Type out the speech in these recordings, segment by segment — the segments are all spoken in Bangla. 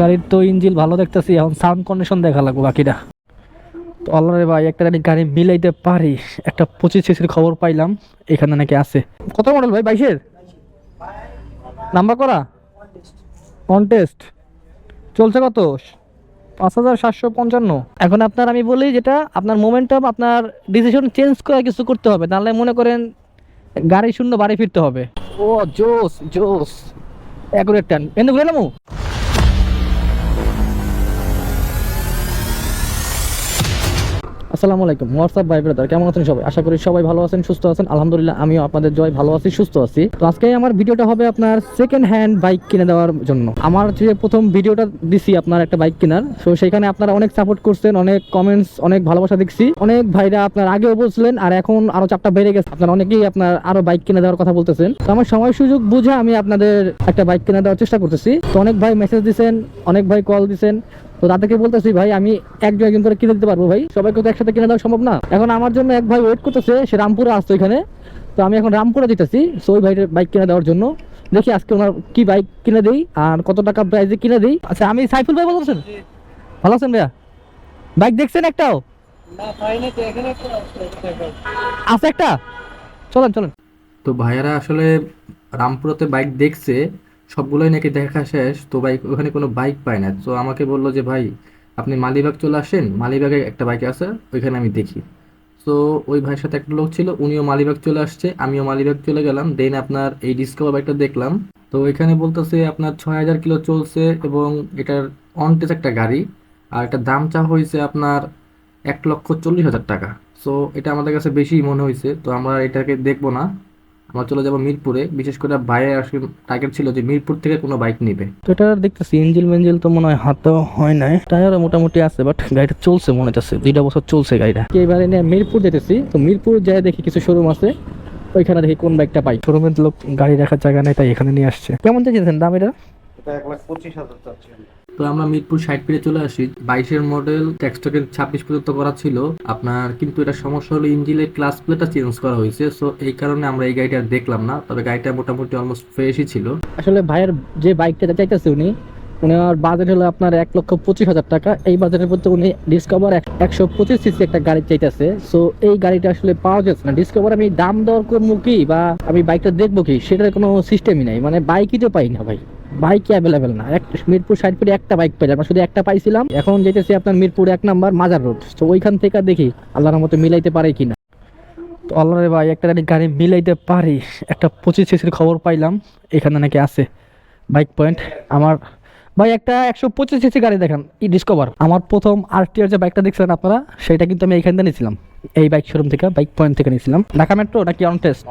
গাড়ির তো ইঞ্জিন ভালো দেখতেছি, এখন সাউন্ড কন্ডিশন দেখা লাগবো বাকিটা। তো অলরে ভাই, একটা গাড়ি গাড়ি মিলাইতে পারি, একটা পঁচিশ সিসির খবর পাইলাম, এখানে নাকি আছে। কত মডেল ভাই, বাইশের? নাম্বার করা? অন টেস্ট চলছে কত? পাঁচ হাজার সাতশো পঞ্চান্ন। এখন আপনার আমি বলি যেটা, আপনার মোমেন্টাম আপনার ডিসিশন চেঞ্জ করে কিছু করতে হবে, নাহলে মনে করেন গাড়ি শূন্য, বাড়ি ফিরতে হবে। ও, জোস জোস। অ্যাকুরেট টান। এনে ঘুরে আসসালামু আলাইকুম। হোয়াটসঅ্যাপ ভাই ব্রাদার কেমন আছেন সবাই? আশা করি সবাই ভালো আছেন, সুস্থ আছেন। আলহামদুলিল্লাহ, আমিও আপনাদের জয় ভালো আছি, সুস্থ আছি। তো আজকে আমার ভিডিওটা হবে আপনার সেকেন্ড হ্যান্ড বাইক কিনে দেওয়ার জন্য। আমার যে প্রথম ভিডিওটা দিছি আপনার একটা বাইক কেনার, তো সেখানে আপনারা অনেক সাপোর্ট করছেন, অনেক কমেন্টস অনেক ভালোবাসা দেখছি অনেক ভাইরা আপনার আগেও বলছিলেন, আর এখন আরও চারটা বেড়ে গেছে। আপনার অনেকেই আপনার আরও বাইক কিনে দেওয়ার কথা বলতেছেন। তো আমার সময় সুযোগ বুঝে আমি আপনাদের একটা বাইক কিনে দেওয়ার চেষ্টা করতেছি। তো অনেক ভাই মেসেজ দিছেন, অনেক ভাই কল দিছেন। তো তাদেরকে বলতেছি ভাই আমি একজন একজন করে কিনে দিতে পারব ভাই। সবাইকে তো একসাথে কিনে দেওয়া সম্ভব না। এখন আমার জন্য এক ভাই ওয়েট করতেছে সে রামপুরে আসতো এখানে তো আমি এখন রামপুরে দিতেছি সো ওই ভাইয়ের বাইক কিনে দেওয়ার জন্য। দেখি আজকে ওনার কি বাইক কিনে দেই আর কত টাকা প্রাইসে কিনে দেই। আচ্ছা আমি সাইফুল ভাই বলছেন ভালো আছেন ভাইয়া? বাইক দেখছেন একটাও? আছে একটা চলেন চলেন। তো ভাইয়ারা আসলে রামপুরাতে বাইক দেখছে সবগুলোই নাকি দেখা শেষ, তো বাইক ওখানে কোনো বাইক পায় না। তো আমাকে বলল যে, ভাই, আপনি মালিবাগ চলে আসেন, মালিবাগে একটা বাইক আছে, ওইখানে আমি দেখি। তো ওই ভাইয়ের সাথে একটা লোক ছিল, উনিও মালিবাগ চলে আসছে, আমিও মালিবাগ চলে গেলাম। দেন আপনার এই ডিসকভার বাইকটা দেখলাম। তো এখানে বলতেছে, আপনার ছয় হাজার কিলো চলছে এবং এটার অনটেস একটা গাড়ি, আর এটার দাম চা হয়েছে আপনার এক লক্ষ চল্লিশ হাজার টাকা। সো এটা আমাদের কাছে বেশি মনে হয়েছে তো আমরা এটাকে দেখব না। আমরা চলে যাব মিরপুরে। বিশেষ করে বাইরে আসলে টার্গেট ছিল যে মিরপুর থেকে কোনো বাইক নিবে। তো এটা দেখতেছি ইঞ্জিল মেঞ্জিল তো মনে হয় হাতেও হয় নাই। টায়ারও মোটামুটি আছে বাট গাড়িটা চলছে মনে হচ্ছে দুইটা বছর চলছে গাড়িটা। এবারে নিয়ে মিরপুর যেতেছি। তো মিরপুর যায় দেখি কিছু শোরুম আছে। ওইখানে দেখি কোন বাইকটা পাই। শোরুমের লোক গাড়ি রাখার জায়গা নেই তাই এখানে নিয়ে আসছে। কেমন চাইছেন দাম এটা? এটা এক লাখ পঁচিশ হাজার চাচ্ছি আমি। তো আমরা মিরপুর সাইড ফিরে চলে আসি। বাইশের মডেল ট্যাক্সটাকে ছাব্বিশ পর্যন্ত করা ছিল। আপনার কিন্তু এটা সমস্যা হলো ইঞ্জিনের ক্লাস প্লেটটা চেঞ্জ করা হয়েছে। সো এই কারণে আমরা এই গাড়িটা দেখলাম না। তবে গাড়িটা মোটামুটি অলমোস্ট ফ্রেশই ছিল। আসলে ভাইয়ের যে বাইকটা চাইতেছে উনি ওনার বাজেট হলো আপনার এক লক্ষ পঁচিশ হাজার টাকা। এই বাজেটের মধ্যে উনি ডিসকভার একশো পঁচিশ সিসি একটা গাড়ি চাইতেছে। সো এই গাড়িটা আসলে পাওয়া যাচ্ছে না। ডিসকভার আমি দাম দর করব কি বা আমি বাইকটা দেখব কি সেটার কোনো সিস্টেমই নাই। মানে বাইকই তো পাই না ভাই। বাইকই অ্যাভেলেবেল না। এক মিরপুর সাইড ফিরে একটা বাইক আমরা শুধু একটা পাইছিলাম। এখন যেতেছি আপনার মিরপুর এক নাম্বার মাজার রোড তো ওইখান থেকে দেখি আল্লাহর মতো মিলাইতে পারে কি না তো আল্লাহরে ভাই, একটা গাড়ি গাড়ি মিলাইতে পারি একটা পঁচিশ সিসির খবর পাইলাম। এখানে নাকি আছে বাইক পয়েন্ট আমার ভাই, একটা একশো পঁচিশ সিসি গাড়ি দেখান ই ডিসকভার আমার প্রথম আরটিআর যে বাইকটা দেখছিলেন আপনারা, সেটা কিন্তু আমি এইখান থেকে নিয়েছিলাম। এই বাইক শোরুম থেকে বাইক পয়েন্ট থেকে নিয়েছিলাম। ঢাকা মেট্রো নাকি অন টেস্ট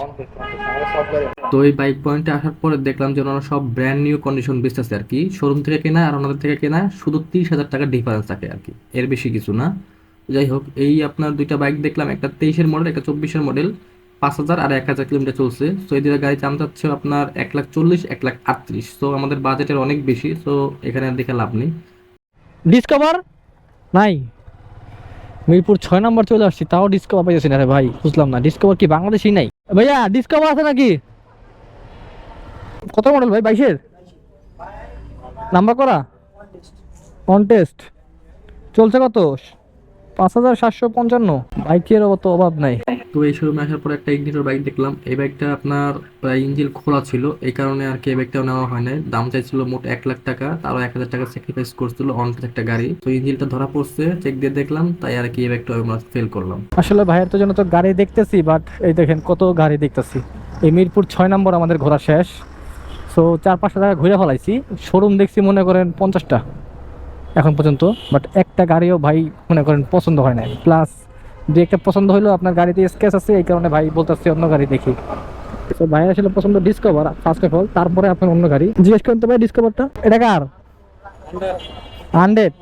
তো এই বাইক পয়েন্টে আসার পরে দেখলাম যে ওনারা সব ব্র্যান্ড নিউ কন্ডিশন বেচতেছে আর কি। শোরুম থেকে কেনা আর ওনাদের থেকে কেনা, শুধু তিরিশ হাজার টাকার ডিফারেন্স থাকে আর কি। এর বেশি কিছু না। যাই হোক, এই আপনার দুইটা বাইক দেখলাম, একটা তেইশের মডেল একটা চব্বিশের মডেল পাঁচ হাজার আর এক হাজার কিলোমিটার চলছে। সো এই গাড়ি দাম যাচ্ছে আপনার এক লাখ চল্লিশ, এক লাখ আটত্রিশ। তো আমাদের বাজেটের অনেক বেশি। তো এখানে দেখে লাভ নেই। ডিসকভার নাই। মিরপুর ছয় নম্বর চলে আসছি, তাও ডিসকভার পাইতেছি না রে ভাই, বুঝলাম না। ডিসকভার কি বাংলাদেশি নাই? ভাইয়া ডিসকভার আছে নাকি? কত মডেল ভাই, বাইশের? নাম্বার করা? অন টেস্ট চলছে কত? পাঁচ হাজার সাতশো পঞ্চান্ন। বাইকের অত অভাব নাই। তো এই শোরুমে আসার পর একটা ইগনিটর বাইক দেখলাম। এই বাইকটা আপনার প্রায় ইঞ্জিন খোলা ছিল, এই কারণে আর কি এই বাইকটাও নেওয়া হয় নাই। দাম চাইছিল মোট এক লাখ টাকা, তারও এক হাজার টাকা স্যাক্রিফাইস করছিল, অন একটা গাড়ি। তো ইঞ্জিনটা ধরা পড়ছে চেক দিয়ে দেখলাম, তাই আর কি এই বাইকটা আমরা ফেল করলাম। আসলে ভাইয়ের তো জন্য তো গাড়ি দেখতেছি বাট এই দেখেন কত গাড়ি দেখতেছি। এই মিরপুর ছয় নম্বর আমাদের ঘোরা শেষ। সো চার পাঁচটা জায়গা ঘুরে ফেলাইছি। শোরুম দেখছি মনে করেন পঞ্চাশটা, এখন পর্যন্ত। বাট একটা গাড়িও ভাই মনে করেন পছন্দ হয় না প্লাস দু একটা পছন্দ হইল আপনার গাড়িতে স্কেচ আছে এই কারণে ভাই বলতেছি অন্য গাড়ি দেখি। তো ভাই আসলে পছন্দ ডিসকভার ফার্স্ট অফ অল তারপরে আপনার অন্য গাড়ি। জিজ্ঞেস করেন তো ভাই ডিসকভারটা এটা কার? হান্ড্রেড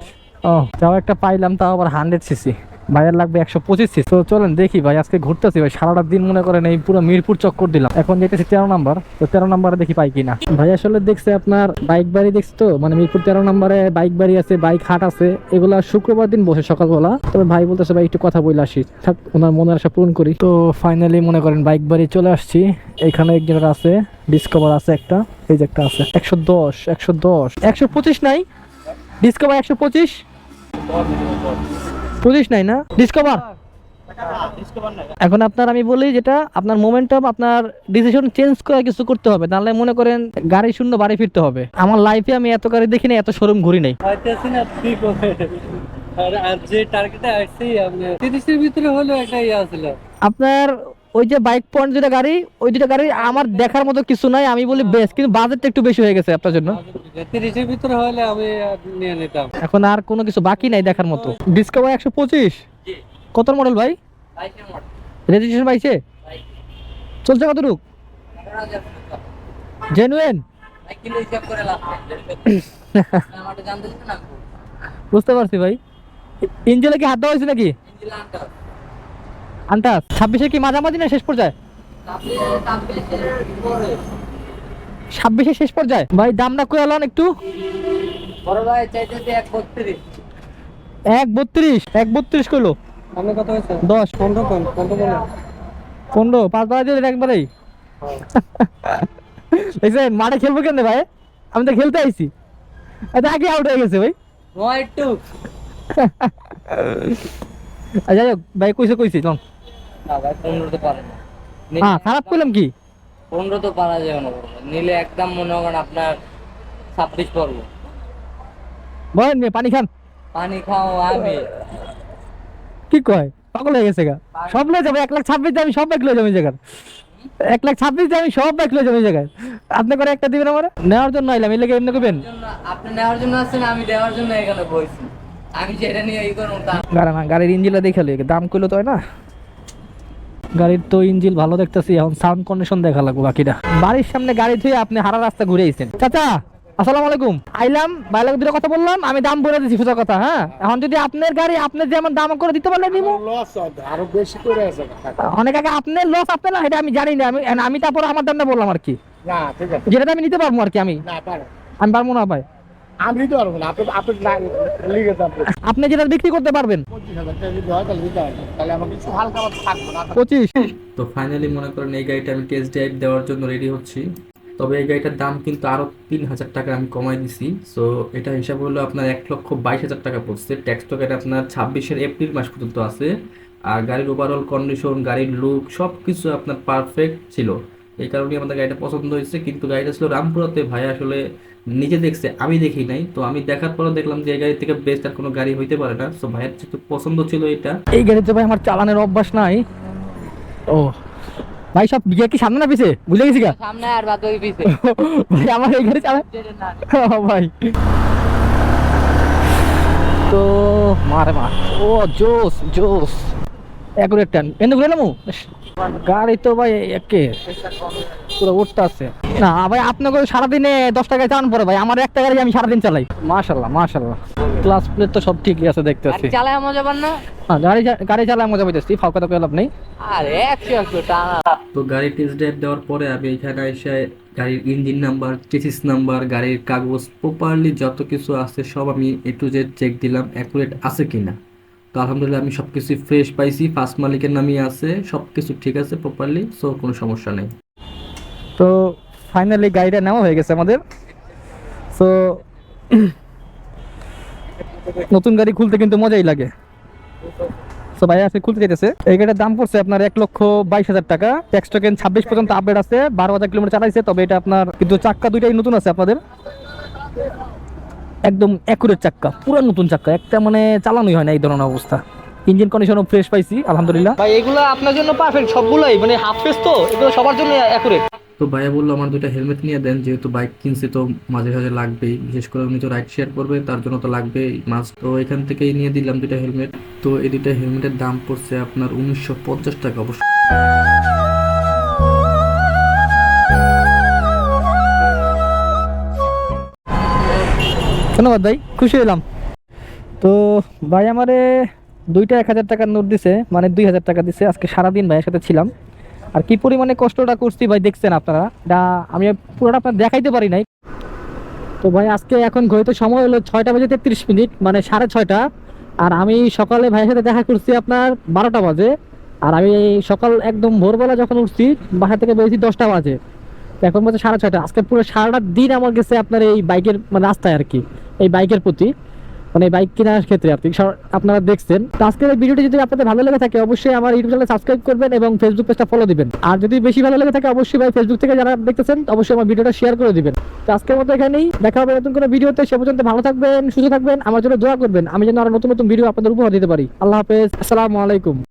ও যাও একটা পাইলাম তাও আবার হান্ড্রেড সিসি ভাইয়ের লাগবে একশো পঁচিশ সিসি তো চলেন দেখি ভাই, আজকে ঘুরতেছি ভাই, সারাটা দিন মনে করেন এই পুরো মিরপুর চক্কর দিলাম। এখন যেতেছি তেরো নাম্বার, তো তেরো নাম্বারে দেখি পাই কিনা। ভাই, আসলে দেখছে আপনার বাইক বাড়ি দেখছি তো? মানে মিরপুর তেরো নাম্বারে বাইক বাড়ি আছে, বাইক হাট আছে, এগুলা শুক্রবার দিন বসে সকালবেলা। তবে ভাই বলতেছে, ভাই, একটু কথা বলে আসি। থাক, ওনার মনের আশা পূরণ করি। তো ফাইনালি মনে করেন বাইক বাড়ি চলে আসছি। এখানে একজনের আছে ডিসকভার আছে একটা। এই যে একটা আছে, একশো দশ একশো দশ। একশো পঁচিশ নাই? ডিসকভার একশো পঁচিশ? পঁচিশ নাই না? ডিসকভার এখন আপনার আমি বলি যেটা আপনার মোমেন্টাম আপনার ডিসিশন চেঞ্জ করে কিছু করতে হবে। তাহলে মনে করেন গাড়ি শূন্য বাড়ি ফিরতে হবে। আমার লাইফে আমি এত গাড়ি দেখি না এত শোরুম ঘুরি নাই। পাইতেছি না ঠিক হবে। আর আর যে টার্গেটে আসছি তিরিশের ভিতরে হলো একটা ইয়ে আপনার ওই যে বাইক পয়েন্ট দুটা গাড়ি ওই দুটা গাড়ি আমার দেখার মতো কিছু নাই আমি বলি বেশ কিন্তু বাজেটটা একটু বেশি হয়ে গেছে আপনার জন্য। তিরিশের ভিতরে হলে আমি নিয়ে নিতাম। এখন আর কোনো কিছু বাকি নাই দেখার মতো। ডিসকভার একশো পঁচিশ। কত মডেল ভাই? রেজিস্ট্রেশন পাইছে চলছে কতটুক? জেনুয়েন বুঝতে পারছি ভাই। ইঞ্জিনে কি হাত দেওয়া হয়েছে নাকি? আন্টাস ছাব্বিশে কি মাঝামাঝি না শেষ পর্যায়ে? ছাব্বিশে শেষ পর্যায়ে। ভাই দামটা করে আলান একটু। বড় ভাই চাইতেছি এক বত্রিশ। এক বত্রিশ এক বত্রিশ করল আপনি কত হয়েছে? দশ। পনেরো পনেরো পনেরো পাঁচ দিলেন একবারেই। দেখছেন মাঠে খেলব কেন ভাই? আমি তো খেলতে আইছি। আচ্ছা আগে আউট হয়ে গেছে ভাই। নয় টু যাই হোক ভাই কইছে কইছি চল। না ভাই পনেরো তো পারে না। হ্যাঁ খারাপ করলাম কি? পনেরো তো পারা যাবে না নিলে একদম মনে করেন আপনার ছাব্বিশ পড়ব। বলেন মেয়ে পানি খান। পানি খাও আমি। কি কয়? পাগল হয়ে গেছে গা। সব লয়ে যাবে এক লাখ ছাব্বিশ দিয়ে আমি সব লয়ে যাব জায়গার। এক লাখ ছাব্বিশ দিয়ে আমি সব লয়ে যাব জায়গায়। আপনি করে একটা দিবেন আমার? নেওয়ার জন্য আইলাম এই লেগে এমনি করবেন? আপনি নেওয়ার জন্য আসছেন আমি দেওয়ার জন্য এখানে বইছি। আমি যেটা নিয়ে ই করব তা গাড়ি না গাড়ির ইঞ্জিনটা দেখে লই দাম কইলো তো না? গাড়ির তো ইঞ্জিন ভালো দেখতেছি এখন সাউন্ড কন্ডিশন দেখা লাগবো বাকিটা। বাড়ির সামনে গাড়ি ধুয়ে আপনি হারা রাস্তা ঘুরে আইছেন। চাচা আসসালামু আলাইকুম। আইলাম বাইরে দুটো কথা বললাম আমি দাম বলে দিছি সোজা কথা হ্যাঁ? এখন যদি আপনার গাড়ি আপনি যেমন দাম করে দিতে পারলে নিবো আরও বেশি করে আছে অনেক আগে আপনার লস আপনার না এটা আমি জানি না আমি আমি তারপর আমার দামটা বললাম আর কি। না ঠিক আছে। যেটা আমি নিতে পারব আর কি আমি। না পারে। আমি পারব না ভাই। আমি দিতে পারব না আপনি আপনি লিখে দেন আপনি। যেটা বিক্রি করতে পারবেন। পঁচিশ তো ফাইনালি মনে করেন এই গাড়িটা আমি টেস্ট ড্রাইভ দেওয়ার জন্য রেডি হচ্ছি। তবে এই গাড়িটার দাম কিন্তু আরও তিন হাজার টাকা আমি কমাই দিছি। সো এটা হিসাব হলো আপনার এক লক্ষ বাইশ হাজার টাকা পড়ছে। ট্যাক্স টোকেন আপনার ছাব্বিশের এপ্রিল মাস পর্যন্ত আছে। আর গাড়ির ওভারঅল কন্ডিশন গাড়ির লুক সব কিছু আপনার পারফেক্ট ছিল। এই কারণে আমাদের গাড়িটা পছন্দ হয়েছে। কিন্তু গাড়িটা ছিল রামপুরাতে। ভাই আসলে নিজে দেখছে আমি দেখি নাই। তো আমি দেখার পরে দেখলাম যে এই গাড়ি থেকে বেস্ট আর কোনো গাড়ি হইতে পারে না। তো ভাইয়ের যেহেতু পছন্দ ছিল এটা। এই গাড়িতে ভাই আমার চালানের অভ্যাস নাই। ও। ভাই সব বিয়ে কি সামনে না পিছে? বুঝে গেছি গা। সামনে আর বাদ ওই পিছে। ভাই আমার এই গাড়ি চালা ও ভাই। তো মারে মার ও জোস জোস। একুরেট টান। এনে ঘুরে এলাম গাড়ি তো ভাই একে। পুরো উঠতে আছে। না ভাই আপনাকে সারাদিনে দশ টাকায় চালান পরে ভাই। আমার একটা গাড়ি আমি সারাদিন চালাই। মাশাল্লাহ মাশাল্লাহ। ক্লাস প্লেট তো সব ঠিকই আছে দেখতেছি। চালায় মজা পান না? হ্যাঁ গাড়ি গাড়ি চালায় মজা পাইতেছি ফাঁকা তো লাভ নেই। আরে একশো একশো টানা তো গাড়ি টেস্ট ড্রাইভ দেওয়ার পরে আমি এখানে এসে গাড়ির ইঞ্জিন নাম্বার চেসিস নাম্বার গাড়ির কাগজ প্রপারলি যত কিছু আছে সব আমি এ টু জেড চেক দিলাম অ্যাকুরেট আছে কিনা। তো আলহামদুলিল্লাহ আমি সব কিছু ফ্রেশ পাইছি ফার্স্ট মালিকের নামই আছে সব কিছু ঠিক আছে প্রপারলি সো কোনো সমস্যা নেই। তো ফাইনালি গাড়িটা নেওয়া হয়ে গেছে আমাদের। সো নতুন গাড়ি খুলতে কিন্তু মজাই লাগে। সো ভাই আজকে খুলতে যেতেছে এই গাড়ির দাম পড়ছে আপনার এক লক্ষ বাইশ হাজার টাকা। ট্যাক্স টোকেন ছাব্বিশ পর্যন্ত আপডেট আছে, বারো হাজার কিলোমিটার চালাইছে, তবে এটা আপনার কিন্তু চাক্কা দুইটাই নতুন আছে আপনাদের। একদম অ্যাকুরেট চাক্কা পুরো নতুন চাক্কা একটা মানে চালানোই হয় না এই ধরনের অবস্থা। ইঞ্জিন কন্ডিশনও ফ্রেশ পাইছি আলহামদুলিল্লাহ। ভাই এগুলো আপনার জন্য পারফেক্ট সবগুলোই মানে হাফ ফেস তো এগুলো সবার জন্য অ্যাকুরেট তো ভাইয়া বলল আমার দুইটা হেলমেট নিয়ে দেন যেহেতু বাইক কিনছি তো মাঝে মাঝে লাগবেই বিশেষ করে উনি তো রাইড শেয়ার করবে তার জন্য তো লাগবেই মাছ তো এখান থেকেই নিয়ে দিলাম দুইটা হেলমেট তো এই দুইটা হেলমেটের দাম পড়ছে আপনার উনিশশো পঞ্চাশ টাকা অবশ্য। ধন্যবাদ ভাই, খুশি হলাম তো ভাই আমারে দুইটা এক হাজার টাকার নোট দিছে মানে দুই হাজার টাকা দিছে, আজকে সারাদিন ভাইয়ের সাথে ছিলাম। আর কি পরিমাণে কষ্টটা করছি ভাই দেখছেন আপনারা, এটা আমি পুরোটা আপনার দেখাইতে পারি নাই। তো ভাই আজকে এখন ঘড়িতে সময় হলো ছয়টা বাজে তেত্রিশ মিনিট মানে সাড়ে ছয়টা। আর আমি সকালে ভাইয়ের সাথে দেখা করছি আপনার বারোটা বাজে। আর আমি সকাল একদম ভোরবেলা যখন উঠছি, বাসা থেকে বেরিয়েছি দশটা বাজে। এখন বাজে সাড়ে ছয়টা। আজকে পুরো সারাটা দিন আমার গেছে আপনার এই বাইকের মানে রাস্তায় আর কি, এই বাইকের প্রতি মানে বাইক কেনার ক্ষেত্রে আপনি আপনারা দেখছেন। তো আজকের ভিডিওটি যদি আপনাদের ভালো লেগে থাকে, অবশ্যই আমার ইউটিউব চ্যানেল সাবস্ক্রাইব করবেন এবং ফেসবুক পেজটা ফলো দিবেন। আর যদি বেশি ভালো লেগে থাকে, অবশ্যই ভাই ফেসবুক থেকে যারা দেখতেছেন, অবশ্যই আমার ভিডিওটা শেয়ার করে দিবেন। তো আজকের মতো এখানেই। দেখা হবে নতুন কোনো ভিডিওতে। সে পর্যন্ত ভালো থাকবেন, সুস্থ থাকবেন, আমার জন্য দোয়া করবেন। আমি যেন আরও নতুন নতুন ভিডিও আপনাদের উপহার দিতে পারি। আল্লাহ হাফেজ। আসসালামু আলাইকুম।